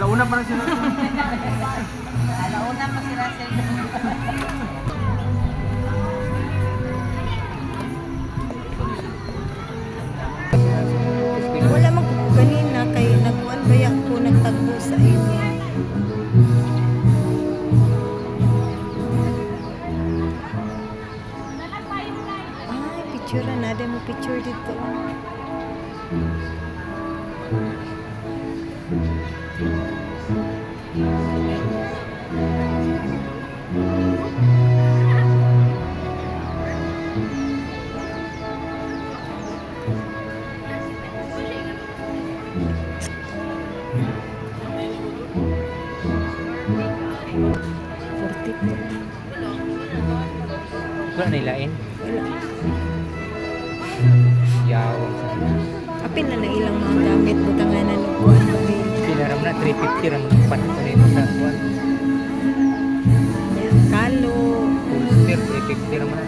Alauna pa na sila. Alauna pa si Russell. Wala man ko ganina kay nagkuan baya ko nagtagbo sa inyo. Ay, picture na. Mo picture dito. Forty. Wala na ilain. Wala. Yawon. Apin na na ilang mga gamit butangan na nagkuan kami. Sila ram na 350 ram ng pan ko nito sa kuwan. Kalo. Full steer 350 ram na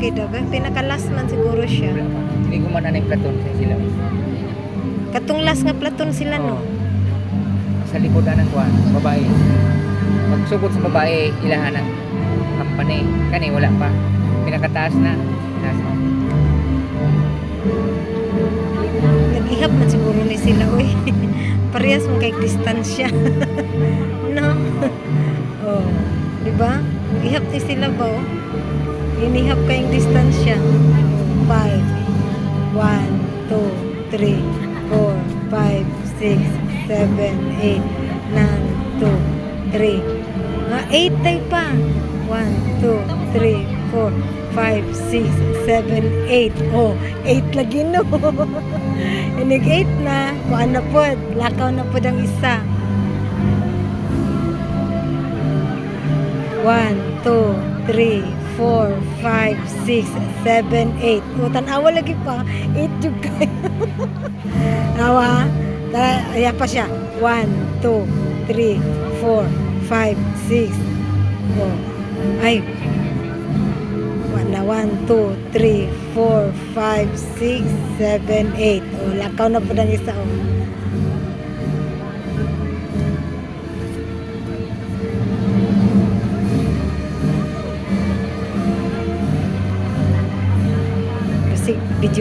tutuki daw. bi. Pinakalas man siguro siya. Hindi ko man anay platon sa sila. Katong last nga platon sila no. Oo. Sa likodan ng kuwan, babae. Magsugod sa babae, ilahan ng company. Kani wala pa. Pinakataas na. Taas na. Nag-ihap man siguro ni sila oy. Parehas mo kay distansya. no. oh, di ba? Ihap ni sila ba oh? Inihap kayong distansya. 5 1 2 3 4 5 6 7 8 9 2 3 Nga 8 tayo pa. 1 2 3 4 5 6 7 8 Oh, 8 lagi no. Inig 8 na. Kuan na po. Lakaw na po ang isa. 1, 2, 3, 4, 5, 6, 7, 8. O, tanawa lagi pa. 8 yung kayo. Nawa. Ta- Ayan pa siya. 1, 2, 3, 4, 5, 6. O. Ay. Na 1, 2, 3, 4, 5, 6, 7, 8. O, lakaw na po ng isa. O.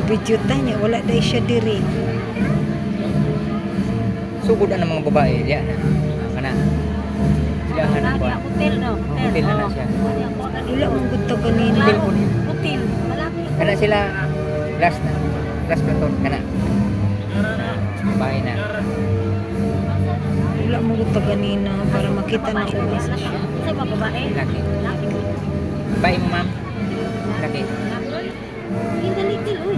video-video tanya, wala na siya diri. Sugod na ng mga babae. Diyan na. Kana. Ilahan ng kuwan. Hotel, no? Oh, hotel na na siya. Wala mong gusto kanina. Hotel po niya. Hotel. Malapit. Kana sila last na. Last platon. Kana. Bahay na. Wala mong gusto kanina para makita na ko sa siya. Sa mga babae. Laki. Laki. Bahay mo ma'am. Laki. Indaligil, uy.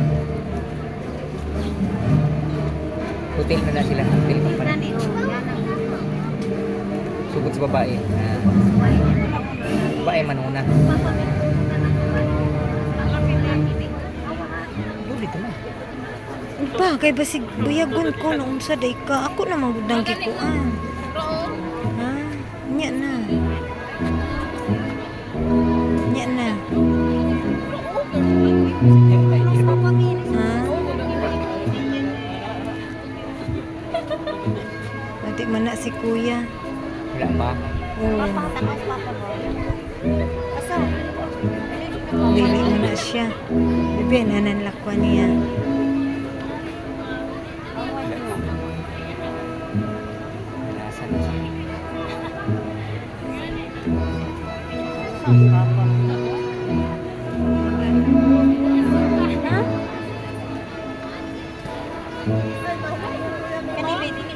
Hotel na na sila. Hotel pa pa na. Nani. Yan ang Sugod sa babae. Ah, babae manuna. Dito na. Pa, kay basig buyagon ko na unsa day ka. Ako na magudang kikuan. Ha? Nya na. Nya na. Ay, hirap. Ati man na si kuya. Wala pa. Oh, Asa? dili mo na siya. Bibi, nanan lakwa niya.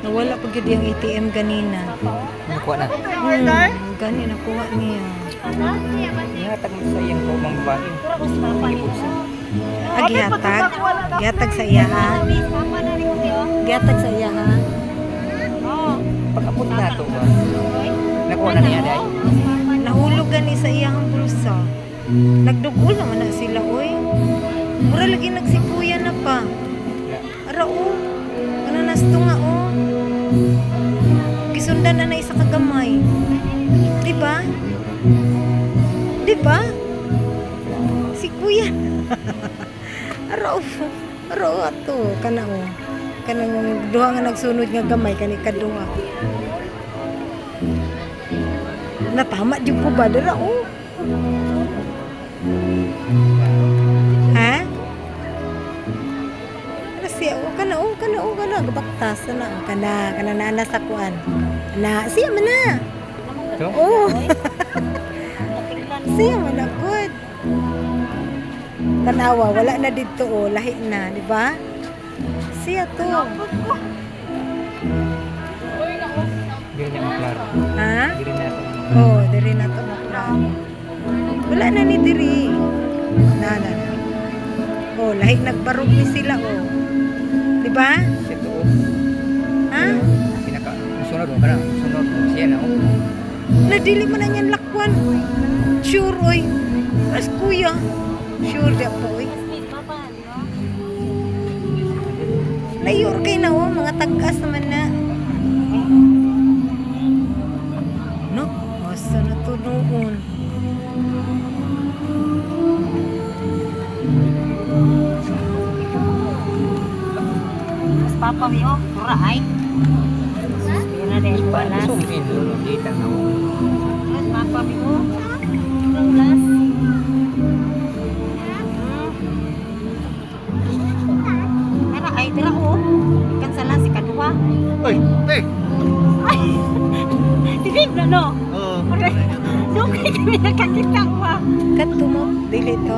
Nawala pa gid yung ATM ganina. Nakuha na. Hmm, gani nakuha niya. Ihatag mo sa iyang kumang babae. Ah, gihatag. Gihatag sa iya ha. Gihatag sa iya ha. Oo. Pag-abot na ito ba? Oy. Nakuha na niya dahil. Nahulog gani sa iyang bulsa. Nagdugo naman na sila oy. Mura lagi nagsipuyan na pa. Ara o. Ano nasto nga o. Gisundan na isa kagamay. Di ba? Di ba? Si kuya. Ara o. Ara o ato. Kana o. Kanang duha nga nagsunod nga gamay kani kaduha. Natama jud ko ba dira o. Ha? Ano siya? O, kana, o, kana, o, kana. Gabaktas na. O, kana, kana na na sa kuan. Na, siya man na. Ito? Oh, Natinglan. siya man na. Good. Tanawa, wala na dito, o. Lahi na, di ba? Siya to. Hindi niya maklaro. Ha? Hindi rin natin. Oh, diri na to maklaro. Wala na ni diri. Na, na, na. Oh, lahi nagbarog ni sila, oh. Di ba? Sunod mo ka na. Sunod mo. Siya na. oh. Nadili mo na niyan lakwan. Sure, oy. As kuya. Sure da po, oy. Di? Layor kay na, oh. Mga tagas naman na. No? Asa na to noon? Mas papa mi oh, pura ay. Na din, balas. Sumin. Dita na. oh. Oh. Balas. Tara, ay, tara oh. Kansala si Kadua. Oy, te. Sige na no. Oh. Doon kayo kami nakakita ko ah. Kato mo? Dili to?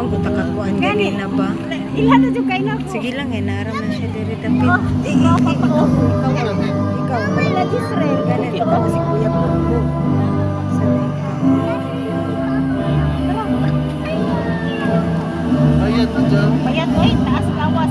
Kunong ko. Mangguta ka kuan Gani. gani na ba? Ilan na dyan kayo na ko. Sige lang eh, naaraman siya diri dapit. Oh, Eh, eh, eh, ikaw, ikaw, ikaw. May legisre. Ganit ikaw si Kuya ikaw. Ayat na dyan. Bayad oy, taas lawas.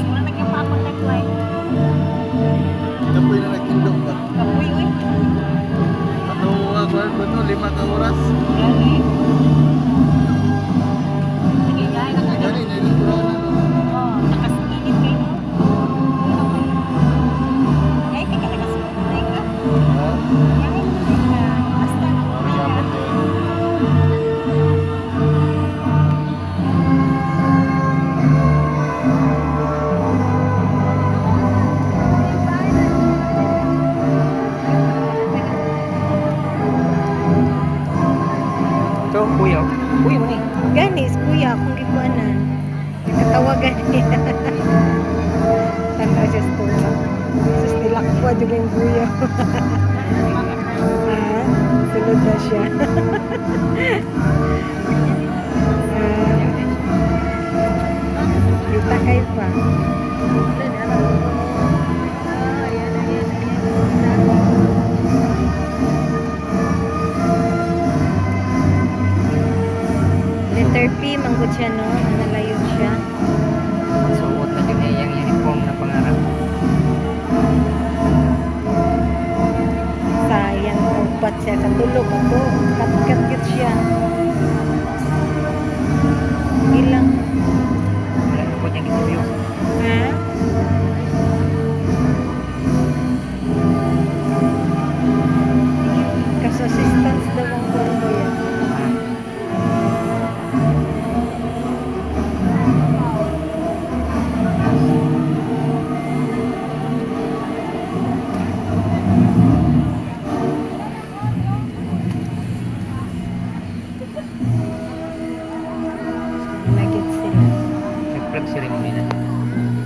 Nagkatawagan niya. Tanda siya sa tulak. Sus, nilakwa juga yung Kuya. ah, sunod na siya. ah, kita kay pa. Katulog ako. Kat-kat siya. Ilang. Wala na po niyang interview. Ha?